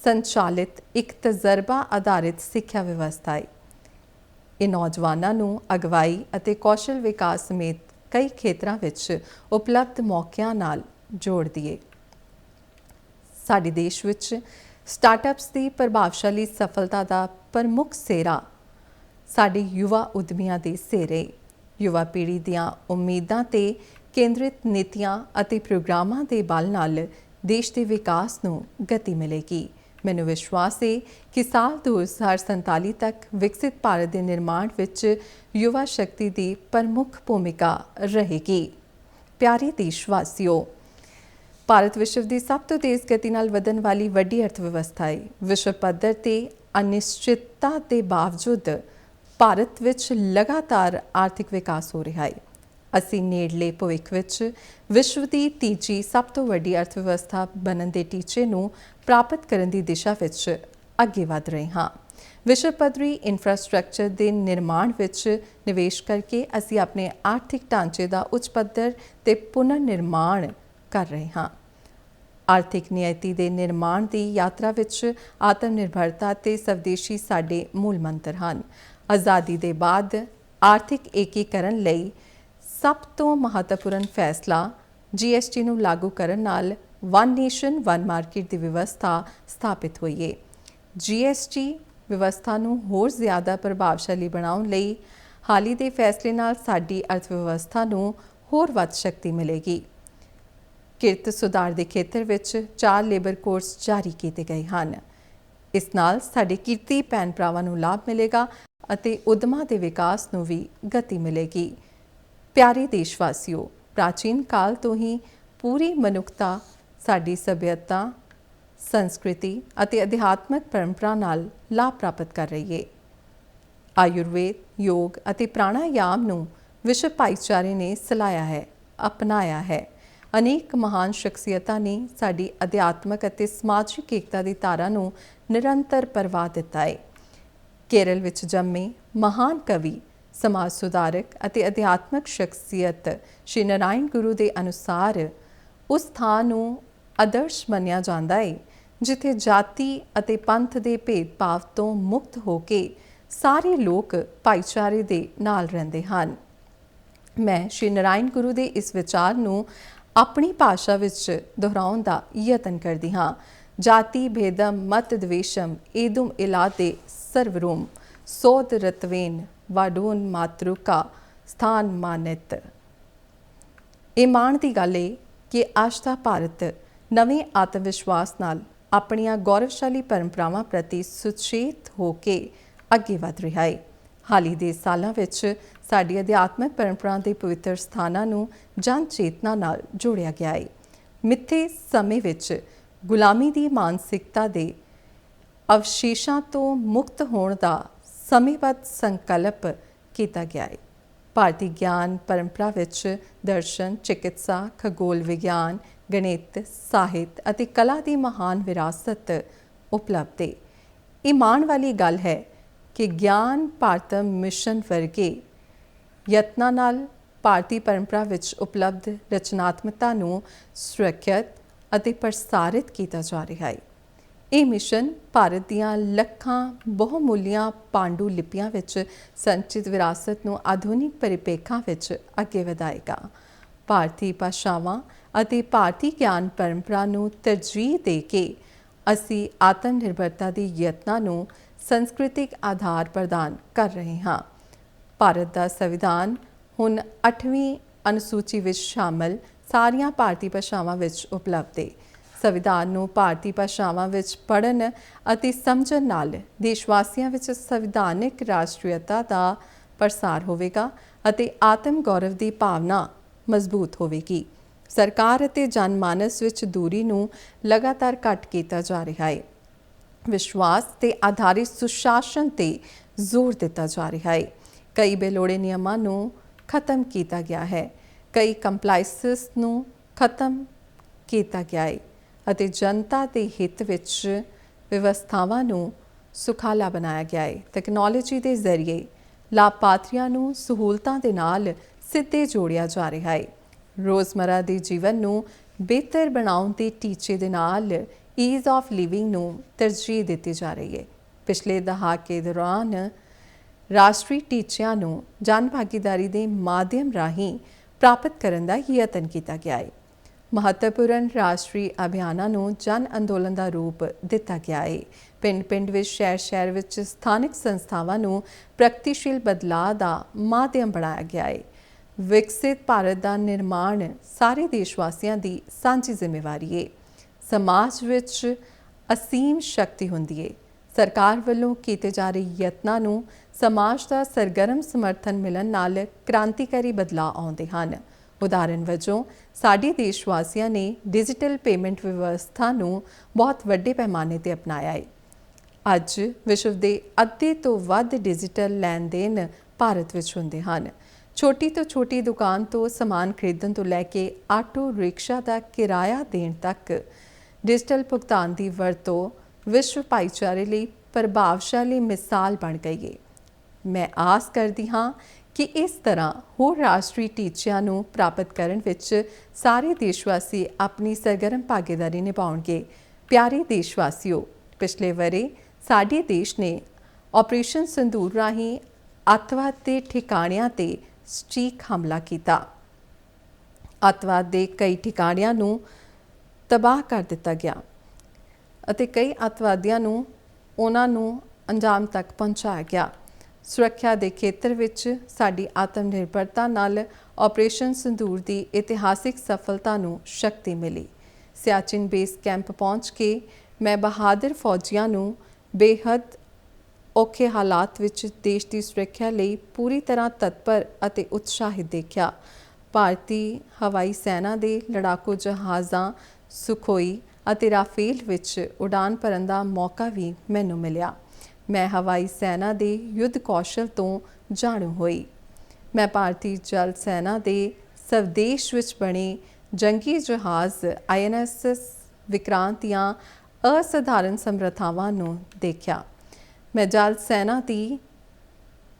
ਸੰਚਾਲਿਤ ਇੱਕ ਤਜਰਬਾ ਆਧਾਰਿਤ ਸਿੱਖਿਆ ਵਿਵਸਥਾ ਹੈ। ਇਹ ਨੌਜਵਾਨਾਂ ਨੂੰ ਅਗਵਾਈ ਅਤੇ ਕੌਸ਼ਲ ਵਿਕਾਸ ਸਮੇਤ ਕਈ ਖੇਤਰਾਂ ਵਿੱਚ ਉਪਲਬਧ ਮੌਕਿਆਂ ਨਾਲ ਜੋੜਦੀ ਹੈ ਸਾਡੇ ਦੇਸ਼ ਵਿੱਚ ਸਟਾਰਟਅਪਸ ਦੀ ਪ੍ਰਭਾਵਸ਼ਾਲੀ ਸਫਲਤਾ ਦਾ ਪ੍ਰਮੁੱਖ ਸੇਰਾ ਸਾਡੇ ਯੁਵਾ ਉਦਮੀਆਂ ਦੇ ਸਿਰੇ ਯੁਵਾ ਪੀੜ੍ਹੀ ਦੀਆਂ ਉਮੀਦਾਂ ਤੇ ਕੇਂਦਰਿਤ ਨੀਤੀਆਂ ਅਤੇ ਪ੍ਰੋਗਰਾਮਾਂ ਦੇ ਬਲ ਨਾਲ ਦੇਸ਼ ਦੇ ਵਿਕਾਸ ਨੂੰ ਗਤੀ ਮਿਲੇਗੀ। ਮੈਨੂੰ ਵਿਸ਼ਵਾਸ ਹੈ ਕਿ ਸਾਲ 2047 ਤੱਕ ਵਿਕਸਿਤ ਭਾਰਤ ਦੇ ਨਿਰਮਾਣ ਵਿੱਚ ਯੁਵਾ ਸ਼ਕਤੀ ਦੀ ਪ੍ਰਮੁੱਖ ਭੂਮਿਕਾ ਰਹੇਗੀ। ਪਿਆਰੇ ਦੇਸ਼ਵਾਸੀਓ ਭਾਰਤ ਵਿਸ਼ਵ ਦੀ ਸਭ ਤੋਂ ਤੇਜ਼ ਗਤੀ ਨਾਲ ਵਧਣ ਵਾਲੀ ਵੱਡੀ ਅਰਥ ਵਿਵਸਥਾ ਹੈ। ਵਿਸ਼ਵ ਪੱਧਰ ਤੇ ਅਨਿਸ਼ਚਿਤਤਾ ਦੇ ਬਾਵਜੂਦ ਭਾਰਤ ਵਿੱਚ ਲਗਾਤਾਰ ਆਰਥਿਕ ਵਿਕਾਸ ਹੋ ਰਿਹਾ ਹੈ। ਅਸੀਂ ਨੇੜਲੇ ਭਵਿੱਖ ਵਿੱਚ ਵਿਸ਼ਵ ਦੀ ਤੀਜੀ ਸਭ ਤੋਂ ਵੱਡੀ ਅਰਥ ਵਿਵਸਥਾ ਬਣਨ ਦੇ ਟੀਚੇ ਨੂੰ ਪ੍ਰਾਪਤ ਕਰਨ ਦੀ ਦਿਸ਼ਾ ਵਿੱਚ ਅੱਗੇ ਵਧ ਰਹੇ ਹਾਂ। ਵਿਸ਼ਵ ਪੱਧਰੀ ਇਨਫਰਾਸਟ੍ਰਕਚਰ ਦੇ ਨਿਰਮਾਣ ਵਿੱਚ ਨਿਵੇਸ਼ ਕਰਕੇ ਅਸੀਂ ਆਪਣੇ ਆਰਥਿਕ ਢਾਂਚੇ ਦਾ ਉੱਚ ਪੱਧਰ ਤੇ ਪੁਨਰ ਨਿਰਮਾਣ ਕਰ ਰਹੇ ਹਾਂ। ਆਰਥਿਕ ਨਿਯਤੀ ਦੇ ਨਿਰਮਾਣ ਦੀ ਯਾਤਰਾ ਵਿੱਚ ਆਤਮ ਨਿਰਭਰਤਾ ਤੇ ਸਵਦੇਸ਼ੀ ਸਾਡੇ ਮੂਲ ਮੰਤਰ ਹਨ। ਆਜ਼ਾਦੀ ਦੇ ਬਾਅਦ ਆਰਥਿਕ ਏਕੀਕਰਨ ਲਈ ਸਭ ਤੋਂ ਮਹੱਤਵਪੂਰਨ ਫੈਸਲਾ ਜੀਐਸਟੀ ਨੂੰ ਲਾਗੂ ਕਰਨ ਨਾਲ ਵਨ ਨੇਸ਼ਨ ਵਨ ਮਾਰਕੀਟ ਦੀ ਵਿਵਸਥਾ ਸਥਾਪਿਤ ਹੋਈ ਹੈ ਜੀਐਸਟੀ ਵਿਵਸਥਾ ਨੂੰ ਹੋਰ ਜ਼ਿਆਦਾ ਪ੍ਰਭਾਵਸ਼ਾਲੀ ਬਣਾਉਣ ਲਈ ਹਾਲੀ ਦੇ ਫੈਸਲੇ ਨਾਲ ਸਾਡੀ ਅਰਥ ਵਿਵਸਥਾ ਨੂੰ ਹੋਰ ਵੱਧ ਸ਼ਕਤੀ ਮਿਲੇਗੀ। ਕਿਰਤ ਸੁਧਾਰ ਦੇ ਖੇਤਰ ਵਿੱਚ ਚਾਰ ਲੇਬਰ ਕੋਰਸ ਜਾਰੀ ਕੀਤੇ ਗਏ ਹਨ। ਇਸ ਨਾਲ ਸਾਡੇ ਕਿਰਤੀ ਭੈਣ ਭਰਾਵਾਂ ਨੂੰ ਲਾਭ ਮਿਲੇਗਾ ਅਤੇ ਉਦਮਾਂ ਦੇ ਵਿਕਾਸ ਨੂੰ ਵੀ ਗਤੀ ਮਿਲੇਗੀ। ਪਿਆਰੇ ਦੇਸ਼ਵਾਸੀਓ, ਪ੍ਰਾਚੀਨ ਕਾਲ ਤੋਂ ਹੀ ਪੂਰੀ ਮਨੁੱਖਤਾ, ਸਾਡੀ ਸਭਿਅਤਾ, ਸੰਸਕ੍ਰਿਤੀ ਅਤੇ ਅਧਿਆਤਮਕ ਪਰੰਪਰਾ ਨਾਲ ਲਾਭ ਪ੍ਰਾਪਤ ਕਰ ਰਹੀ ਹੈ ਆਯੁਰਵੇਦ, ਯੋਗ ਅਤੇ ਪ੍ਰਾਣਾਯਾਮ ਨੂੰ ਵਿਸ਼ਵ ਭਾਈਚਾਰੇ ਨੇ ਸਲਾਇਆ ਹੈ, ਅਪਣਾਇਆ ਹੈ। ਅਨੇਕ ਮਹਾਨ ਸ਼ਖਸੀਅਤਾਂ ਨੇ ਸਾਡੀ ਅਧਿਆਤਮਕ ਅਤੇ ਸਮਾਜਿਕ ਏਕਤਾ ਦੀ ਧਾਰਾ ਨੂੰ ਨਿਰੰਤਰ ਪ੍ਰਵਾਹ ਦਿੱਤਾ ਹੈ ਕੇਰਲ ਵਿੱਚ ਜੰਮੇ ਮਹਾਨ ਕਵੀ, ਸਮਾਜ ਸੁਧਾਰਕ ਅਤੇ ਅਧਿਆਤਮਕ ਸ਼ਖਸੀਅਤ ਸ਼੍ਰੀ ਨਾਰਾਇਣ ਗੁਰੂ ਦੇ ਅਨੁਸਾਰ ਉਸ ਥਾਂ ਨੂੰ ਆਦਰਸ਼ ਮੰਨਿਆ ਜਾਂਦਾ ਹੈ ਜਿੱਥੇ ਜਾਤੀ ਅਤੇ ਪੰਥ ਦੇ ਭੇਦਭਾਵ ਤੋਂ ਮੁਕਤ ਹੋ ਕੇ ਸਾਰੇ ਲੋਕ ਭਾਈਚਾਰੇ ਦੇ ਨਾਲ ਰਹਿੰਦੇ ਹਨ। ਮੈਂ ਸ਼੍ਰੀ ਨਾਰਾਇਣ ਗੁਰੂ ਦੇ ਇਸ ਵਿਚਾਰ ਨੂੰ ਆਪਣੀ ਭਾਸ਼ਾ ਵਿੱਚ ਦੁਹਰਾਉਣ ਦਾ ਯਤਨ ਕਰਦੀ ਹਾਂ। ਜਾਤੀ ਭੇਦਮ ਮਤ ਦਵੇਸ਼ਮ ਏਦੁਮ ਇਲਾਦੇ ਸਰਵਰੂਮ ਸੋਦ ਰਤਵੇਨ ਵਾਡੂਨ ਮਾਤਰੁਕਾ ਸਥਾਨ ਮਾਨਿਤ। ਇਹ ਮਾਣ ਦੀ ਗੱਲ ਏ ਕਿ ਅੱਜ ਦਾ ਭਾਰਤ ਨਵੇਂ ਆਤਮ ਵਿਸ਼ਵਾਸ ਨਾਲ ਆਪਣੀਆਂ ਗੌਰਵਸ਼ਾਲੀ ਪਰੰਪਰਾਵਾਂ ਪ੍ਰਤੀ ਸੁਚੇਤ ਹੋ ਕੇ ਅੱਗੇ ਵਧ ਰਿਹਾ ਹੈ ਹਾਲੀ ਦੇ ਸਾਲਾਂ ਵਿੱਚ ਸਾਡੀ ਅਧਿਆਤਮਿਕ ਪਰੰਪਰਾ ਦੇ ਪਵਿੱਤਰ ਸਥਾਨਾਂ ਨੂੰ ਜਨ ਚੇਤਨਾ ਨਾਲ ਜੋੜਿਆ ਗਿਆ ਹੈ ਮਿੱਥੇ ਸਮੇਂ ਵਿੱਚ ਗੁਲਾਮੀ ਦੀ ਮਾਨਸਿਕਤਾ ਦੇ ਅਵਸ਼ੇਸ਼ਾਂ ਤੋਂ ਮੁਕਤ ਹੋਣ ਦਾ ਸਮੇਂਬੱਧ ਸੰਕਲਪ ਕੀਤਾ ਗਿਆ ਹੈ ਭਾਰਤੀ ਗਿਆਨ ਪਰੰਪਰਾ ਵਿੱਚ ਦਰਸ਼ਨ, ਚਿਕਿਤਸਾ, ਖਗੋਲ ਵਿਗਿਆਨ, ਗਣਿਤ, ਸਾਹਿਤ ਅਤੇ ਕਲਾ ਦੀ ਮਹਾਨ ਵਿਰਾਸਤ ਉਪਲਬਧ ਹੈ ਇਹ ਮਾਣ ਵਾਲੀ ਗੱਲ ਹੈ ਕਿ ਗਿਆਨ ਭਾਰਤਮ ਮਿਸ਼ਨ ਵਰਗੇ ਯਤਨਾਂ ਨਾਲ ਭਾਰਤੀ ਪਰੰਪਰਾ ਵਿੱਚ ਉਪਲਬਧ ਰਚਨਾਤਮਕਤਾ ਨੂੰ ਸੁਰੱਖਿਅਤ ਅਤੇ ਪ੍ਰਸਾਰਿਤ ਕੀਤਾ ਜਾ ਰਿਹਾ ਹੈ। ਇਹ ਮਿਸ਼ਨ ਭਾਰਤ ਦੀਆਂ ਲੱਖਾਂ ਬਹੁਮੁੱਲੀਆਂ ਪਾਂਡੂ ਲਿਪੀਆਂ ਵਿੱਚ ਸੰਚਿਤ ਵਿਰਾਸਤ ਨੂੰ ਆਧੁਨਿਕ ਪਰਿਪੇਖਾਂ ਵਿੱਚ ਅੱਗੇ ਵਧਾਏਗਾ। ਭਾਰਤੀ ਭਾਸ਼ਾਵਾਂ ਅਤੇ ਭਾਰਤੀ ਗਿਆਨ ਪਰੰਪਰਾ ਨੂੰ ਤਰਜੀਹ ਦੇ ਕੇ ਅਸੀਂ ਆਤਮ ਨਿਰਭਰਤਾ ਦੇ ਯਤਨਾਂ ਨੂੰ ਸੰਸਕ੍ਰਿਤਿਕ ਆਧਾਰ ਪ੍ਰਦਾਨ ਕਰ ਰਹੇ ਹਾਂ। ਭਾਰਤ ਦਾ ਸੰਵਿਧਾਨ ਹੁਣ 8ਵੀਂ ਅਨੁਸੂਚੀ ਵਿੱਚ ਸ਼ਾਮਲ ਸਾਰੀਆਂ ਭਾਰਤੀ ਭਾਸ਼ਾਵਾਂ ਵਿੱਚ ਉਪਲਬਧ ਹੈ ਸੰਵਿਧਾਨ ਨੂੰ ਭਾਰਤੀ ਭਾਸ਼ਾਵਾਂ ਵਿੱਚ ਪੜ੍ਹਨ ਅਤੇ ਸਮਝਣ ਨਾਲ ਦੇਸ਼ ਵਾਸੀਆਂ ਵਿੱਚ ਸੰਵਿਧਾਨਿਕ ਰਾਸ਼ਟਰੀਅਤਾ ਦਾ ਪ੍ਰਸਾਰ ਹੋਵੇਗਾ ਅਤੇ ਆਤਮ ਗੌਰਵ ਦੀ ਭਾਵਨਾ ਮਜ਼ਬੂਤ ਹੋਵੇਗੀ। ਸਰਕਾਰ ਅਤੇ ਜਨਮਾਨਸ ਵਿੱਚ ਦੂਰੀ ਨੂੰ ਲਗਾਤਾਰ ਘਟ ਕੀਤਾ ਜਾ ਰਿਹਾ ਹੈ ਵਿਸ਼ਵਾਸ ਤੇ ਆਧਾਰਿਤ ਸੁਸ਼ਾਸਨ ਤੇ ਜ਼ੋਰ ਦਿੱਤਾ ਜਾ ਰਿਹਾ ਹੈ ਕਈ ਬੇਲੋੜੇ ਨਿਯਮਾਂ ਨੂੰ ਖਤਮ ਕੀਤਾ ਗਿਆ ਹੈ। ਕਈ ਕੰਪਲਾਈਸਸ ਨੂੰ ਖਤਮ ਕੀਤਾ ਗਿਆ ਹੈ ਅਤੇ ਜਨਤਾ ਦੇ ਹਿੱਤ ਵਿੱਚ ਵਿਵਸਥਾਵਾਂ ਨੂੰ ਸੁਖਾਲਾ ਬਣਾਇਆ ਗਿਆ ਹੈ ਟੈਕਨੋਲੋਜੀ ਦੇ ਜ਼ਰੀਏ ਲਾਭਪਾਤਰੀਆਂ ਨੂੰ ਸਹੂਲਤਾਂ ਦੇ ਨਾਲ ਸਿੱਧੇ ਜੋੜਿਆ ਜਾ ਰਿਹਾ ਹੈ ਰੋਜ਼ਮਰਾ ਦੇ ਜੀਵਨ ਨੂੰ ਬਿਹਤਰ ਬਣਾਉਣ ਦੇ ਟੀਚੇ ਦੇ ਨਾਲ ਈਜ਼ ਆਫ ਲਿਵਿੰਗ ਨੂੰ ਤਰਜੀਹ ਦਿੱਤੀ ਜਾ ਰਹੀ ਹੈ ਪਿਛਲੇ ਦਹਾਕੇ ਦੌਰਾਨ ਰਾਸ਼ਟਰੀ ਟੀਚਿਆਂ ਨੂੰ ਜਨ ਭਾਗੀਦਾਰੀ ਦੇ ਮਾਧਿਅਮ ਰਾਹੀਂ ਪ੍ਰਾਪਤ ਕਰਨ ਦਾ ਯਤਨ ਕੀਤਾ ਗਿਆ ਹੈ। ਮਹੱਤਵਪੂਰਨ ਰਾਸ਼ਟਰੀ ਅਭਿਆਨਾਂ ਨੂੰ ਜਨ ਅੰਦੋਲਨ ਦਾ ਰੂਪ ਦਿੱਤਾ ਗਿਆ ਹੈ। ਪਿੰਡ-ਪਿੰਡ ਵਿੱਚ, ਸ਼ਹਿਰ-ਸ਼ਹਿਰ ਵਿੱਚ ਸਥਾਨਕ ਸੰਸਥਾਵਾਂ ਨੂੰ ਪ੍ਰਗਤੀਸ਼ੀਲ ਬਦਲਾਅ ਦਾ ਮਾਧਿਅਮ ਬਣਾਇਆ ਗਿਆ ਹੈ। ਵਿਕਸਿਤ ਭਾਰਤ ਦਾ ਨਿਰਮਾਣ ਸਾਰੇ ਦੇਸ਼ ਵਾਸੀਆਂ ਦੀ ਸਾਂਝੀ ਜ਼ਿੰਮੇਵਾਰੀ ਹੈ। ਸਮਾਜ ਵਿੱਚ ਅਸੀਮ ਸ਼ਕਤੀ ਹੁੰਦੀ ਹੈ। ਸਰਕਾਰ ਵੱਲੋਂ ਕੀਤੇ ਜਾ ਰਹੇ ਯਤਨਾਂ ਨੂੰ ਸਮਾਜ ਦਾ ਸਰਗਰਮ ਸਮਰਥਨ ਮਿਲਣ ਨਾਲ ਕ੍ਰਾਂਤੀਕਾਰੀ ਬਦਲਾਅ ਆਉਂਦੇ ਹਨ। ਉਦਾਹਰਨ ਵਜੋਂ, ਸਾਡੇ ਦੇਸ਼ ਵਾਸੀਆਂ ਨੇ ਡਿਜੀਟਲ ਪੇਮੈਂਟ ਵਿਵਸਥਾ ਨੂੰ ਬਹੁਤ ਵੱਡੇ ਪੈਮਾਨੇ ਤੇ ਅਪਣਾਇਆ ਹੈ ਅੱਜ ਵਿਸ਼ਵ ਦੇ ਅੱਧੇ ਤੋਂ ਵੱਧ ਡਿਜੀਟਲ ਲੈਣ-ਦੇਣ ਭਾਰਤ ਵਿੱਚ ਹੁੰਦੇ ਹਨ। ਛੋਟੀ ਤੋਂ ਛੋਟੀ ਦੁਕਾਨ ਤੋਂ ਸਮਾਨ ਖਰੀਦਣ ਤੋਂ ਲੈ ਕੇ ਆਟੋ ਰਿਕਸ਼ਾ ਦਾ ਕਿਰਾਇਆ ਦੇਣ ਤੱਕ ਡਿਜੀਟਲ ਭੁਗਤਾਨ ਦੀ ਵਰਤੋਂ ਵਿਸ਼ਵ ਭਾਈਚਾਰੇ ਲਈ ਪ੍ਰਭਾਵਸ਼ਾਲੀ ਮਿਸਾਲ ਬਣ ਗਈ ਹੈ ਮੈਂ ਆਸ ਕਰਦੀ ਹਾਂ ਕਿ ਇਸ ਤਰ੍ਹਾਂ ਹੋਰ ਰਾਸ਼ਟਰੀ ਟੀਚਿਆਂ ਨੂੰ ਪ੍ਰਾਪਤ ਕਰਨ ਵਿੱਚ ਸਾਰੇ ਦੇਸ਼ਵਾਸੀ ਆਪਣੀ ਸਰਗਰਮ ਭਾਗੀਦਾਰੀ ਨਿਭਾਉਣਗੇ। ਪਿਆਰੇ ਦੇਸ਼ਵਾਸੀਓ, ਪਿਛਲੇ ਵਰੇ ਸਾਡੇ ਦੇਸ਼ ਨੇ ਆਪਰੇਸ਼ਨ ਸੰਦੂਰ ਰਾਹੀਂ ਅੱਤਵਾਦ ਦੇ ਠਿਕਾਣਿਆਂ ਤੇ ਸਟੀਕ ਹਮਲਾ ਕੀਤਾ। ਅੱਤਵਾਦ ਦੇ ਕਈ ਠਿਕਾਣਿਆਂ ਨੂੰ ਤਬਾਹ ਕਰ ਦਿੱਤਾ ਗਿਆ ਅਤੇ ਕਈ ਅੱਤਵਾਦੀਆਂ ਨੂੰ ਉਹਨਾਂ ਨੂੰ ਅੰਜਾਮ ਤੱਕ ਪਹੁੰਚਾਇਆ ਗਿਆ। ਸੁਰੱਖਿਆ ਦੇ ਖੇਤਰ ਵਿੱਚ ਸਾਡੀ ਆਤਮ ਨਿਰਭਰਤਾ ਨਾਲ ਆਪਰੇਸ਼ਨ ਸੰਦੂਰ ਦੀ ਇਤਿਹਾਸਿਕ ਸਫਲਤਾ ਨੂੰ ਸ਼ਕਤੀ ਮਿਲੀ। ਸਿਆਚਿਨ ਬੇਸ ਕੈਂਪ ਪਹੁੰਚ ਕੇ ਮੈਂ ਬਹਾਦਰ ਫੌਜੀਆਂ ਨੂੰ ਬੇਹੱਦ ਔਖੇ ਹਾਲਾਤ ਵਿੱਚ ਦੇਸ਼ ਦੀ ਸੁਰੱਖਿਆ ਲਈ ਪੂਰੀ ਤਰ੍ਹਾਂ ਤਤਪਰ ਅਤੇ ਉਤਸ਼ਾਹਿਤ ਦੇਖਿਆ। ਭਾਰਤੀ ਹਵਾਈ ਸੈਨਾ ਦੇ ਲੜਾਕੂ ਜਹਾਜ਼ਾਂ, ਸੁਖੋਈ ਅਤੇ ਰਾਫੇਲ ਵਿੱਚ ਉਡਾਨ ਭਰਨ ਦਾ ਮੌਕਾ ਵੀ ਮੈਨੂੰ ਮਿਲਿਆ। ਮੈਂ ਹਵਾਈ ਸੈਨਾ ਦੇ ਯੁੱਧ ਕੌਸ਼ਲ ਤੋਂ ਜਾਣੂ ਹੋਈ। ਮੈਂ ਭਾਰਤੀ ਜਲ ਸੈਨਾ ਦੇ ਸਵਦੇਸ਼ ਵਿੱਚ ਬਣੇ ਜੰਗੀ ਜਹਾਜ਼ ਆਈਐਨਐਸ ਵਿਕਰਾਂਤ ਦੀਆਂ ਅਸਧਾਰਨ ਸਮਰੱਥਾਵਾਂ ਨੂੰ ਦੇਖਿਆ। ਮੈਂ ਜਲ ਸੈਨਾ ਦੀ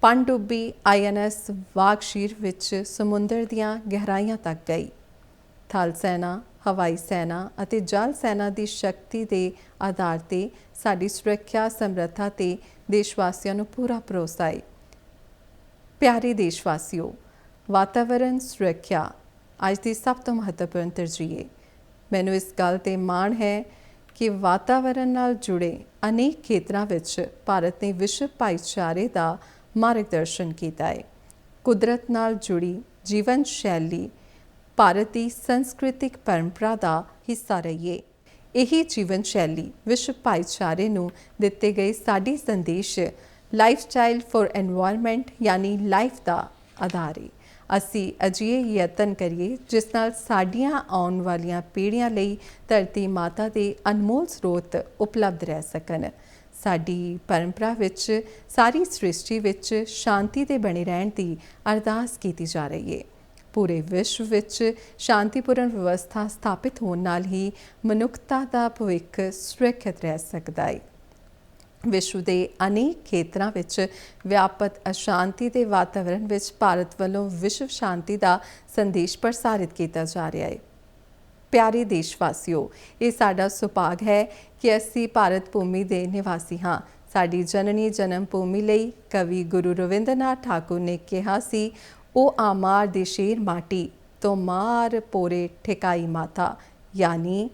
ਪਣਡੁੱਬੀ ਆਈਐਨਐਸ ਵਾਗਸ਼ੀਰ ਵਿੱਚ ਸਮੁੰਦਰ ਦੀਆਂ ਗਹਿਰਾਈਆਂ ਤੱਕ ਗਈ। ਥਲ ਸੈਨਾ, ਹਵਾਈ ਸੈਨਾ ਅਤੇ ਜਲ ਸੈਨਾ ਦੀ ਸ਼ਕਤੀ ਦੇ ਆਧਾਰ ਤੇ ਸਾਡੀ ਸੁਰੱਖਿਆ ਸਮਰੱਥਾ ਤੇ ਦੇਸ਼ ਵਾਸੀਆਂ ਨੂੰ ਪੂਰਾ ਭਰੋਸਾ ਹੈ ਪਿਆਰੇ ਦੇਸ਼ ਵਾਸੀਓ ਵਾਤਾਵਰਣ ਸੁਰੱਖਿਆ ਅੱਜ ਦੀ ਸਭ ਤੋਂ ਮਹੱਤਵਪੂਰਨ ਤਰਜੀਹ ਹੈ ਮੈਨੂੰ ਇਸ ਗੱਲ ਤੇ ਮਾਣ ਹੈ ਕਿ ਵਾਤਾਵਰਣ ਨਾਲ ਜੁੜੇ ਅਨੇਕ ਖੇਤਰਾਂ ਵਿੱਚ ਭਾਰਤ ਨੇ ਵਿਸ਼ਵ ਭਾਈਚਾਰੇ ਦਾ ਮਾਰਗਦਰਸ਼ਨ ਕੀਤਾ ਹੈ ਕੁਦਰਤ ਨਾਲ ਜੁੜੀ ਜੀਵਨ ਸ਼ੈਲੀ ਭਾਰਤ ਦੀ ਸੰਸਕ੍ਰਿਤਿਕ ਪਰੰਪਰਾ ਦਾ ਹਿੱਸਾ ਰਹੀ ਹੈ ਇਹੀ ਜੀਵਨ ਸ਼ੈਲੀ ਵਿਸ਼ਵ ਭਾਈਚਾਰੇ ਨੂੰ ਦਿੱਤੇ ਗਏ ਸਾਡੀ ਸੰਦੇਸ਼ ਲਾਈਫਸਟਾਈਲ ਫॉर এনवायरमेंट ਯਾਨੀ ਲਾਈਫ ਦਾ ਆਧਾਰ ਹੈ ਅਸੀਂ ਅਜਿਹੇ ਯਤਨ ਕਰੀਏ ਜਿਸ ਨਾਲ ਸਾਡੀਆਂ ਆਉਣ ਵਾਲੀਆਂ ਪੀੜ੍ਹੀਆਂ ਲਈ ਧਰਤੀ ਮਾਤਾ ਦੇ ਅਨਮੋਲ ਸਰੋਤ ਉਪਲਬਧ ਰਹਿ ਸਕਣ। ਸਾਡੀ ਪਰੰਪਰਾ ਵਿੱਚ, ਸਾਰੀ ਸ੍ਰਿਸ਼ਟੀ ਵਿੱਚ ਸ਼ਾਂਤੀ ਦੇ ਬਣੇ ਰਹਿਣ ਦੀ ਅਰਦਾਸ ਕੀਤੀ ਜਾ ਰਹੀ ਹੈ ਪੂਰੇ ਵਿਸ਼ਵ ਵਿੱਚ ਸ਼ਾਂਤੀਪੂਰਨ ਵਿਵਸਥਾ ਸਥਾਪਿਤ ਹੋਣ ਨਾਲ ਹੀ ਮਨੁੱਖਤਾ ਦਾ ਭਵਿੱਖ ਸੁਰੱਖਿਅਤ ਰਹਿ ਸਕਦਾ ਹੈ ਵਿਸ਼ਵ ਦੇ ਅਨੇਕ ਖੇਤਰਾਂ ਵਿੱਚ ਵਿਆਪਕ ਅਸ਼ਾਂਤੀ ਦੇ ਵਾਤਾਵਰਣ ਵਿੱਚ ਭਾਰਤ ਵੱਲੋਂ ਵਿਸ਼ਵ ਸ਼ਾਂਤੀ ਦਾ ਸੰਦੇਸ਼ ਪ੍ਰਸਾਰਿਤ ਕੀਤਾ ਜਾ ਰਿਹਾ ਹੈ ਪਿਆਰੇ ਦੇਸ਼ਵਾਸੀਓ, ਇਹ ਸਾਡਾ ਸੁਭਾਗ ਹੈ ਕਿ ਅਸੀਂ ਭਾਰਤ ਭੂਮੀ ਦੇ ਨਿਵਾਸੀ ਹਾਂ। ਸਾਡੀ ਜਨਨੀ ਜਨਮ ਭੂਮੀ ਲਈ ਕਵੀ ਗੁਰੂ ਰਵਿੰਦਰਨਾਥ ਠਾਕੁਰ ਨੇ ਕਿਹਾ ਸੀ ਉਹ ਆਮਾਰ ਦੇ ਸ਼ੇਰ ਮਾਟੀ ਤੋਂ ਮਾਰ ਪੋਰੇ ਠਿਕਾਈ ਮਾਤਾ। ਯਾਨੀ,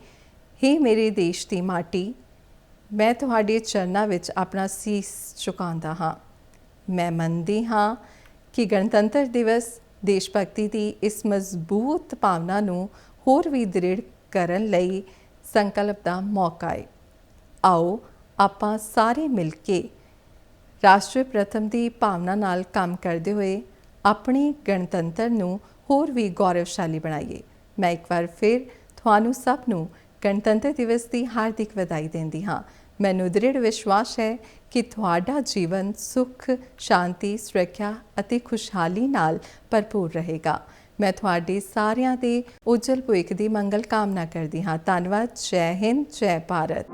ਹੇ ਮੇਰੇ ਦੇਸ਼ ਦੀ ਮਾਟੀ, ਮੈਂ ਤੁਹਾਡੇ ਚਰਨਾਂ ਵਿੱਚ ਆਪਣਾ ਸੀਸ ਝੁਕਾਉਂਦਾ ਹਾਂ। ਮੈਂ ਮੰਨਦੀ ਹਾਂ ਕਿ ਗਣਤੰਤਰ ਦਿਵਸ ਦੇਸ਼ ਭਗਤੀ ਦੀ ਇਸ ਮਜ਼ਬੂਤ ਭਾਵਨਾ ਨੂੰ ਹੋਰ ਵੀ ਦ੍ਰਿੜ ਕਰਨ ਲਈ ਸੰਕਲਪ ਦਾ ਮੌਕਾ ਹੈ ਆਓ, ਆਪਾਂ ਸਾਰੇ ਮਿਲ ਕੇ ਰਾਸ਼ਟਰ ਪ੍ਰਥਮ ਦੀ ਭਾਵਨਾ ਨਾਲ ਕੰਮ ਕਰਦੇ ਹੋਏ ਆਪਣੇ ਗਣਤੰਤਰ ਨੂੰ ਹੋਰ ਵੀ ਗੌਰਵਸ਼ਾਲੀ ਬਣਾਈਏ। ਮੈਂ ਇੱਕ ਵਾਰ ਫਿਰ ਤੁਹਾਨੂੰ ਸਭ ਨੂੰ ਗਣਤੰਤਰ ਦਿਵਸ ਦੀ ਹਾਰਦਿਕ ਵਧਾਈ ਦਿੰਦੀ ਹਾਂ। ਮੈਨੂੰ ਦ੍ਰਿੜ ਵਿਸ਼ਵਾਸ ਹੈ ਕਿ ਤੁਹਾਡਾ ਜੀਵਨ ਸੁਖ, ਸ਼ਾਂਤੀ, ਸੁਰੱਖਿਆ ਅਤੇ ਖੁਸ਼ਹਾਲੀ ਨਾਲ ਭਰਪੂਰ ਰਹੇਗਾ। ਮੈਂ ਤੁਹਾਡੇ ਸਾਰਿਆਂ ਦੇ ਉਜਲ ਭਵਿੱਖ ਦੀ ਮੰਗਲ ਕਾਮਨਾ ਕਰਦੀ ਹਾਂ। ਧੰਨਵਾਦ। ਜੈ ਹਿੰਦ, ਜੈ ਭਾਰਤ।